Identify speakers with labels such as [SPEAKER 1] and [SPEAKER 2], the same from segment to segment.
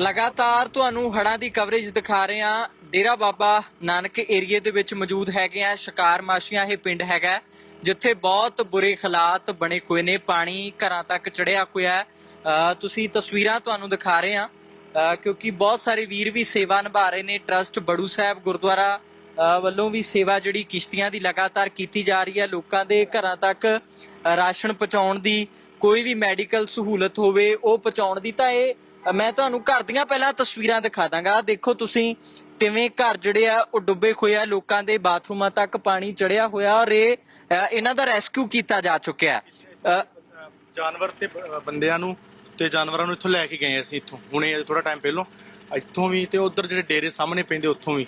[SPEAKER 1] ਲਗਾਤਾਰ ਤੁਹਾਨੂੰ ਹੜ੍ਹਾਂ ਦੀ ਕਵਰੇਜ ਦਿਖਾ ਰਹੇ ਹਾਂ। ਡੇਰਾ ਬਾਬਾ ਨਾਨਕ ਏਰੀਏ ਦੇ ਵਿੱਚ ਮੌਜੂਦ ਹੈਗੇ ਆ। ਸ਼ਿਕਾਰ ਮਾਸ਼ੀਆਂ ਇਹ ਪਿੰਡ ਹੈਗਾ ਜਿੱਥੇ ਬਹੁਤ ਬੁਰੇ ਹਾਲਾਤ ਬਣੇ ਹੋਏ ਨੇ। ਪਾਣੀ ਘਰਾਂ ਤੱਕ ਚੜਿਆ ਹੋਇਆ ਤੁਸੀਂ ਤਸਵੀਰਾਂ ਤੁਹਾਨੂੰ ਦਿਖਾ ਰਹੇ ਹਾਂ। ਕਿਉਂਕਿ ਬਹੁਤ ਸਾਰੇ ਵੀਰ ਵੀ ਸੇਵਾ ਨਿਭਾ ਰਹੇ ਨੇ। ਟਰਸਟ ਬੜੂ ਸਾਹਿਬ ਗੁਰਦੁਆਰਾ ਅਹ ਵੱਲੋਂ ਵੀ ਸੇਵਾ ਜਿਹੜੀ ਕਿਸ਼ਤੀਆਂ ਦੀ ਲਗਾਤਾਰ ਕੀਤੀ ਜਾ ਰਹੀ ਹੈ। ਲੋਕਾਂ ਦੇ ਘਰਾਂ ਤੱਕ ਰਾਸ਼ਨ ਪਹੁੰਚਾਉਣ ਦੀ ਕੋਈ ਵੀ ਮੈਡੀਕਲ ਸਹੂਲਤ ਹੋਵੇ, ਉਹ ਪਹੁੰਚਾਉਣ ਦੀ ਤਾਂ ਇਹ ਮੈਂ ਤੁਹਾਨੂੰ ਘਰ ਦੀਆਂ ਪਹਿਲਾਂ ਤਸਵੀਰਾਂ ਦਿਖਾ ਦਾਂਗਾ। ਦੇਖੋ ਤੁਸੀਂ ਕਿਵੇਂ ਘਰ ਜਿਹੜੇ ਆ ਉਹ ਡੁੱਬੇ ਹੋਏ ਆ ਲੋਕਾਂ ਦੇ ਬਾਥਰੂਮਾਂ ਤੱਕ ਪਾਣੀ ਚੜਿਆ ਹੋਇਆ ਔਰ ਇਹ ਇਹਨਾਂ ਦਾ ਰੈਸਕਿਊ ਕੀਤਾ ਜਾ ਚੁੱਕਿਆ ਹੈ।
[SPEAKER 2] ਜਾਨਵਰ ਤੇ ਬੰਦਿਆਂ ਨੂੰ ਤੇ ਜਾਨਵਰਾਂ ਨੂੰ ਇੱਥੋਂ ਲੈ ਕੇ ਗਏ ਅਸੀਂ ਇੱਥੋਂ। ਹੁਣੇ ਥੋੜਾ ਟਾਈਮ ਪਹਿਲਾਂ। ਇੱਥੋਂ ਵੀ ਤੇ ਉਧਰ ਜਿਹੜੇ ਡੇਰੇ ਸਾਹਮਣੇ ਪੈਂਦੇ ਉੱਥੋਂ ਵੀ।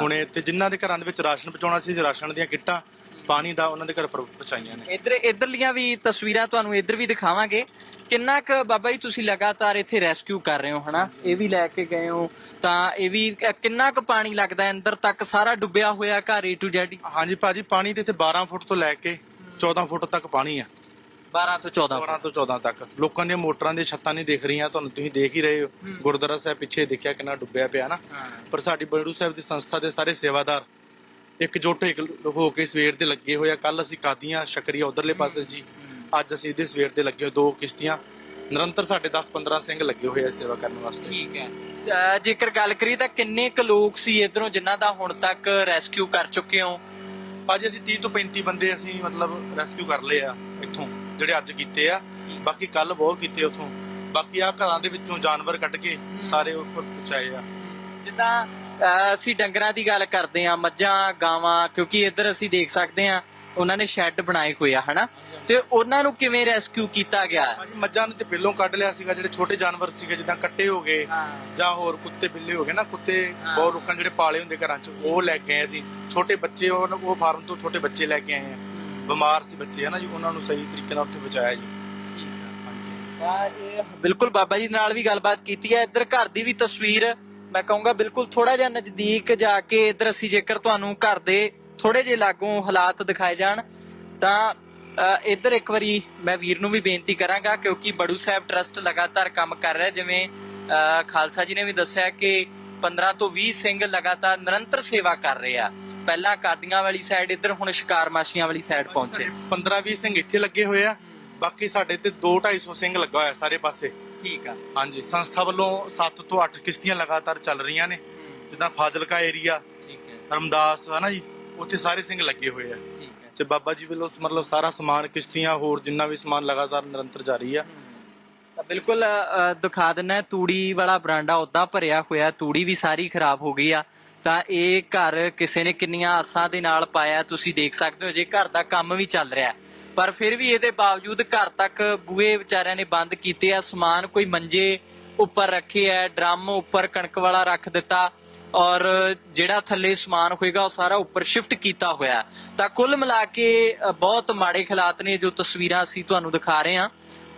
[SPEAKER 2] ਹੁਣੇ ਤੇ ਜਿਨ੍ਹਾਂ ਦੇ ਘਰਾਂ ਦੇ ਵਿੱਚ ਰਾਸ਼ਨ ਪਹੁੰਚਾਉਣਾ ਸੀ ਰਾਸ਼ਨ ਦੀਆਂ ਕਿੱਟਾਂ ਪਾਣੀ ਦਾ ਉਹਨਾਂ ਦੇ ਘਰ ਪਰ ਪਹੁੰਚਾਈਆਂ ਨੇ।
[SPEAKER 1] ਇੱਧਰ ਇੱਧਰਲੀਆਂ ਵੀ ਤਸਵੀਰਾਂ ਤੁਹਾਨੂੰ ਇੱਧਰ ਵੀ ਦਿਖਾਵਾਂਗੇ। ਕਿੰਨਾ ਕੁ ਬਾਬਾ ਜੀ ਤੁਸੀਂ ਲਗਾਤਾਰ ਇੱਥੇ ਰੈਸਕਿਊ ਕਰ ਰਹੇ ਹੋ ਹਨਾ? ਇਹ ਵੀ ਲੈ ਕੇ ਗਏ ਹੋ। ਤਾਂ ਇਹ ਵੀ ਕਿੰਨਾ ਕੁ ਪਾਣੀ ਲੱਗਦਾ ਹੈ ਅੰਦਰ ਤੱਕ? ਸਾਰਾ ਡੁੱਬਿਆ ਹੋਇਆ ਘਰ ਏ ਟੂ ਜ਼ੈਡ
[SPEAKER 2] ਹਾਂਜੀ ਭਾਜੀ ਪਾਣੀ ਤੇ ਇੱਥੇ 12 ਫੁੱਟ ਤੋਂ ਲੈ ਕੇ 14 ਫੁੱਟ ਤੱਕ ਪਾਣੀ ਆ।
[SPEAKER 1] 12 ਤੋਂ 14
[SPEAKER 2] 12 ਤੋਂ 14 ਤੱਕ। ਲੋਕਾਂ ਦੀਆਂ ਮੋਟਰਾਂ ਦੀਆਂ ਛੱਤਾਂ ਨਹੀਂ ਦਿਖ ਰਹੀਆਂ ਤੁਹਾਨੂੰ ਤੁਸੀਂ ਦੇਖ ਹੀ ਰਹੇ ਹੋ। ਗੁਰਦੁਆਰਾ ਸਾਹਿਬ ਪਿੱਛੇ ਦੇਖਿਆ ਕਿੰਨਾ ਡੁੱਬਿਆ ਪਿਆ ਨਾ। ਪਰ ਸਾਡੀ ਬੜੂ ਸਾਹਿਬ ਦੀ ਸੰਸਥਾ ਦੇ ਸਾਰੇ ਸੇਵਾਦਾਰ ਇਕਜੁੱਟ ਇੱਕ ਹੋ ਕੇ ਸਵੇਰ ਦੇ ਲੱਗੇ ਹੋਏ ਆ। ਕੱਲ ਅਸੀਂ ਕਾਦੀਆਂ ਸ਼ਕਰੀਆ ਉਧਰਲੇ ਪਾਸੇ ਸੀ। ਅੱਜ ਅਸੀਂ ਇਹਦੇ ਸਵੇਰ ਦੇ ਲੱਗੇ ਹੋਏ ਦੋ ਕਿਸ਼ਤੀਆਂ। ਨਿਰੰਤਰ ਸਾਡੇ 10-15 ਸਿੰਘ ਲੱਗੇ ਹੋਏ ਆ ਸੇਵਾ ਕਰਨ ਵਾਸਤੇ।
[SPEAKER 1] ਠੀਕ ਹੈ। ਜੇਕਰ ਗੱਲ ਕਰੀ ਤਾਂ ਕਿੰਨੇ ਕੁ ਲੋਕ ਸੀ ਇਧਰੋਂ ਜਿਨ੍ਹਾਂ ਦਾ ਹੁਣ ਤੱਕ ਰੈਸਕਿਊ ਕਰ ਚੁੱਕੇ ਹੋ?
[SPEAKER 2] ਭਾਜੀ ਅਸੀਂ 30 ਤੋਂ 35 ਬੰਦੇ ਅਸੀਂ ਮਤਲਬ ਰੈਸਕਿਊ ਕਰ ਲਏ ਆ ਇੱਥੋਂ ਜਿਹੜੇ ਅੱਜ ਕੀਤੇ ਆ। ਬਾਕੀ ਕੱਲ ਬਹੁਤ ਕੀਤੇ ਉੱਥੋਂ। ਬਾਕੀ ਆ ਘਰਾਂ ਦੇ ਵਿੱਚੋਂ ਜਾਨਵਰ ਕੱਢ ਕੇ ਸਾਰੇ ਉੱਪਰ ਪਹੁੰਚਾਏ ਆ।
[SPEAKER 1] ਜਿੱਦਾਂ ਅਸੀਂ ਡੰਗਰਾਂ ਦੀ ਗੱਲ ਕਰਦੇ ਆ ਮੱਝਾਂ ਗਾਵਾਂ ਕਿਉਂਕਿ ਇੱਧਰ ਅਸੀਂ ਦੇਖ ਸਕਦੇ ਆ ਉਹਨਾਂ ਨੇ ਸ਼ੈੱਡ ਬਣਾਏ ਹੋਏ ਆ ਹਨਾ? ਤੇ ਉਹਨਾਂ ਨੂੰ ਕਿਵੇਂ ਰੈਸਕਿਊ ਕੀਤਾ ਗਿਆ?
[SPEAKER 2] ਮੱਝਾਂ ਨੂੰ ਤੇ ਪਹਿਲੋਂ ਕੱਢ ਲਿਆ ਸੀਗਾ ਜਿਹੜੇ ਛੋਟੇ ਜਾਨਵਰ ਸੀਗੇ ਜਿੱਦਾਂ ਕੱਟੇ ਹੋ ਗਏ ਜਾਂ ਹੋਰ ਕੁੱਤੇ ਬਿੱਲੇ ਹੋ ਗਏ ਨਾ ਕੁੱਤੇ
[SPEAKER 1] ਹਾਂ।
[SPEAKER 2] ਬਹੁਤ ਲੋਕਾਂ ਨੇ ਜਿਹੜੇ ਪਾਲੇ ਹੁੰਦੇ ਘਰਾਂ 'ਚ ਉਹ ਲੈ ਕੇ ਆਏ ਅਸੀਂ ਛੋਟੇ ਬੱਚੇ ਉਹ ਉਹ ਫਾਰਮ ਤੋਂ ਛੋਟੇ ਬੱਚੇ ਲੈ ਕੇ ਆਏ ਆ। ਬਿਮਾਰ ਸੀ ਬੱਚੇ ਹਨਾ ਜੀ ਉਹਨਾਂ ਨੂੰ ਸਹੀ ਤਰੀਕੇ ਨਾਲ ਉੱਥੇ ਬਚਾਇਆ ਜੀ। ਹਾਂਜੀ।
[SPEAKER 1] ਤਾਂ ਇਹ ਬਿਲਕੁਲ ਬਾਬਾ ਜੀ ਨਾਲ ਵੀ ਗੱਲਬਾਤ ਕੀਤੀ ਹੈ ਇੱਧਰ ਘਰ ਦੀ ਵੀ ਤਸਵੀਰ ਮੈਂ ਕਹੂੰਗਾ ਬਿਲਕੁਲ ਥੋੜਾ ਜਿਹਾ ਨਜ਼ਦੀਕ ਜਾ ਕੇ ਇੱਧਰ ਅਸੀਂ ਜੇਕਰ ਤੁਹਾਨੂੰ ਘਰ ਦੇ ਥੋੜੇ ਜਿਹੇ ਲਾਗੋਂ ਹਾਲਾਤ ਦਿਖਾਏ ਜਾਣ ਤਾਂ ਅ, ਇੱਕ ਵਾਰੀ ਮੈਂ ਵੀਰ ਨੂੰ ਵੀ ਬੇਨਤੀ ਕਰਾਂਗਾ ਕਿਉਂਕਿ ਬੜੂ ਸਾਹਿਬ ਟਰਸਟ ਲਗਾਤਾਰ ਕੰਮ ਕਰ ਰਿਹਾ ਜਿਵੇਂ ਖਾਲਸਾ ਜੀ ਨੇ ਵੀ ਦੱਸਿਆ ਕਿ 15 ਤੋਂ 20 ਸਿੰਘ ਲਗਾਤਾਰ ਨਿਰੰਤਰ ਸੇਵਾ ਕਰ ਰਹੇ ਆ। ਪਹਿਲਾਂ ਕਾਦੀਆਂ ਵਾਲੀ ਸਾਈਡ ਇੱਧਰ ਹੁਣ ਸ਼ਿਕਾਰ ਮਾਸ਼ੀਆਂ ਵਾਲੀ ਸਾਈਡ ਪਹੁੰਚੇ।
[SPEAKER 2] 15-20 ਸਿੰਘ ਇੱਥੇ ਲੱਗੇ ਹੋਏ ਆ ਬਾਕੀ ਸਾਡੇ ਤੇ 2-250 ਸਿੰਘ ਲੱਗਾ ਹੋਇਆ ਸਾਰੇ ਪਾਸੇ।
[SPEAKER 1] ਠੀਕ ਆ।
[SPEAKER 2] ਹਾਂਜੀ ਸੰਸਥਾ ਵੱਲੋਂ 7 ਤੋਂ 8 ਕਿਸ਼ਤੀਆਂ ਲਗਾਤਾਰ ਚੱਲ ਰਹੀਆਂ ਨੇ। ਜਿੱਦਾਂ ਫਾਜ਼ਿਲਕਾ ਏਰੀਆ
[SPEAKER 1] ਠੀਕ ਹੈ।
[SPEAKER 2] ਰਮਦਾਸ ਹਨਾ ਜੀ? ਉੱਥੇ ਸਾਰੇ ਸਿੰਘ ਲੱਗੇ ਹੋਏ ਆ।
[SPEAKER 1] ਠੀਕ ਹੈ।
[SPEAKER 2] ਤੇ ਬਾਬਾ ਜੀ ਵੱਲੋਂ ਮਤਲਬ ਸਾਰਾ ਸਮਾਨ ਕਿਸ਼ਤੀਆਂ ਹੋਰ ਜਿੰਨਾ ਵੀ ਸਮਾਨ ਲਗਾਤਾਰ ਨਿਰੰਤਰ ਜਾਰੀ ਆ।
[SPEAKER 1] ਤਾਂ ਬਿਲਕੁਲ ਅ, ਦਿਖਾ ਦਿੰਨਾ ਹੈ, ਤੂੜੀ ਵਾਲਾ ਬਰਾਂਡਾ ਉਦਾਂ ਭਰਿਆ ਹੋਇਆ ਤੂੜੀ ਵੀ ਸਾਰੀ ਖਰਾਬ ਹੋ ਗਈ ਆ। ਤਾਂ ਇਹ ਘਰ ਕਿਸੇ ਨੇ ਕਿੰਨੀਆਂ ਆਸਾਂ ਦੇ ਨਾਲ ਪਾਇਆ ਤੁਸੀਂ ਦੇਖ ਸਕਦੇ ਹੋ ਜੇ ਘਰ ਦਾ ਕੰਮ ਵੀ ਚੱਲ ਰਿਹਾ। ਹੈ। ਪਰ ਫਿਰ ਵੀ ਇਹਦੇ ਬਾਵਜੂਦ ਘਰ ਤੱਕ ਬੂਹੇ ਵਿਚਾਰਿਆਂ ਨੇ ਬੰਦ ਕੀਤੇ ਆ, ਸਮਾਨ ਕੋਈ ਮੰਜੇ ਉੱਪਰ ਰੱਖੇ ਆ, ਡਰਮ ਉੱਪਰ ਕਣਕ ਵਾਲਾ ਰੱਖ ਦਿੱਤਾ ਔਰ ਜਿਹੜਾ ਥੱਲੇ ਸਮਾਨ ਹੋਏਗਾ ਉਹ ਸਾਰਾ ਉੱਪਰ ਸ਼ਿਫਟ ਕੀਤਾ ਹੋਇਆ। ਤਾਂ ਕੁੱਲ ਮਿਲਾ ਕੇ ਬਹੁਤ ਮਾੜੇ ਹਾਲਾਤ ਨੇ ਜੋ ਤਸਵੀਰਾਂ ਅਸੀਂ ਤੁਹਾਨੂੰ ਦਿਖਾ ਰਹੇ ਹਾਂ।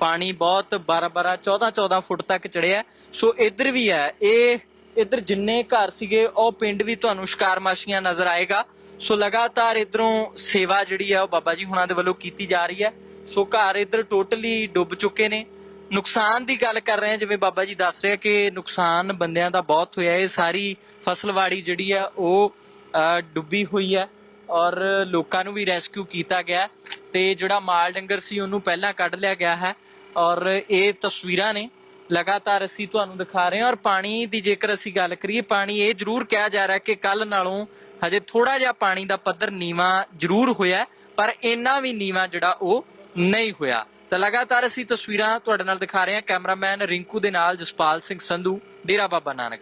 [SPEAKER 1] ਪਾਣੀ ਬਹੁਤ 12 12 14 14 ਫੁੱਟ ਤੱਕ ਚੜਿਆ ਸੋ ਇੱਧਰ ਵੀ ਹੈ, ਇਹ ਇੱਧਰ ਜਿੰਨੇ ਘਰ ਸੀਗੇ ਉਹ ਪਿੰਡ ਵੀ ਤੁਹਾਨੂੰ ਸ਼ਿਕਾਰ ਮਾਸ਼ੀਆਂ ਨਜ਼ਰ ਆਏਗਾ। ਸੋ ਲਗਾਤਾਰ ਇਧਰੋਂ ਸੇਵਾ ਜਿਹੜੀ ਆ ਉਹ ਬਾਬਾ ਜੀ ਹੁਣਾਂ ਦੇ ਵੱਲੋਂ ਕੀਤੀ ਜਾ ਰਹੀ ਹੈ। ਸੋ ਘਰ ਇੱਧਰ ਟੋਟਲੀ ਡੁੱਬ ਚੁੱਕੇ ਨੇ। ਨੁਕਸਾਨ ਦੀ ਗੱਲ ਕਰ ਰਹੇ ਹਾਂ ਜਿਵੇਂ ਬਾਬਾ ਜੀ ਦੱਸ ਰਿਹਾ ਕਿ ਨੁਕਸਾਨ ਬੰਦਿਆਂ ਦਾ ਬਹੁਤ ਹੋਇਆ ਇਹ ਸਾਰੀ ਫਸਲਵਾੜੀ ਜਿਹੜੀ ਆ ਉਹ ਅ, ਡੁੱਬੀ ਹੋਈ ਹੈ ਔਰ ਲੋਕਾਂ ਨੂੰ ਵੀ ਰੈਸਕਿਊ ਕੀਤਾ ਗਿਆ ਤੇ ਜਿਹੜਾ ਮਾਲ ਡੰਗਰ ਸੀ ਉਹਨੂੰ ਪਹਿਲਾਂ ਕੱਢ ਲਿਆ ਗਿਆ ਹੈ ਔਰ ਇਹ ਤਸਵੀਰਾਂ ਨੇ। ਲਗਾਤਾਰ ਅਸੀਂ ਤੁਹਾਨੂੰ ਦਿਖਾ ਰਹੇ ਹਾਂ ਔਰ ਪਾਣੀ ਦੀ ਜੇਕਰ ਅਸੀਂ ਗੱਲ ਕਰੀਏ, ਪਾਣੀ ਇਹ ਜ਼ਰੂਰ ਕਿਹਾ ਜਾ ਰਿਹਾ ਕਿ ਕੱਲ ਨਾਲੋਂ ਹਜੇ ਥੋੜਾ ਜਿਹਾ ਪਾਣੀ ਦਾ ਪੱਧਰ ਨੀਵਾ ਜ਼ਰੂਰ ਹੋਇਆ ਪਰ ਇੰਨਾ ਵੀ ਨੀਵਾ ਜਿਹੜਾ ਉਹ ਨਹੀਂ ਹੋਇਆ। ਤਾਂ ਲਗਾਤਾਰ ਅਸੀਂ ਤਸਵੀਰਾਂ ਤੁਹਾਡੇ ਨਾਲ ਦਿਖਾ ਰਹੇ ਹਾਂ। ਕੈਮਰਾਮੈਨ ਰਿੰਕੂ ਦੇ ਨਾਲ ਜਸਪਾਲ ਸਿੰਘ ਸੰਧੂ, ਡੇਰਾ ਬਾਬਾ ਨਾਨਕ।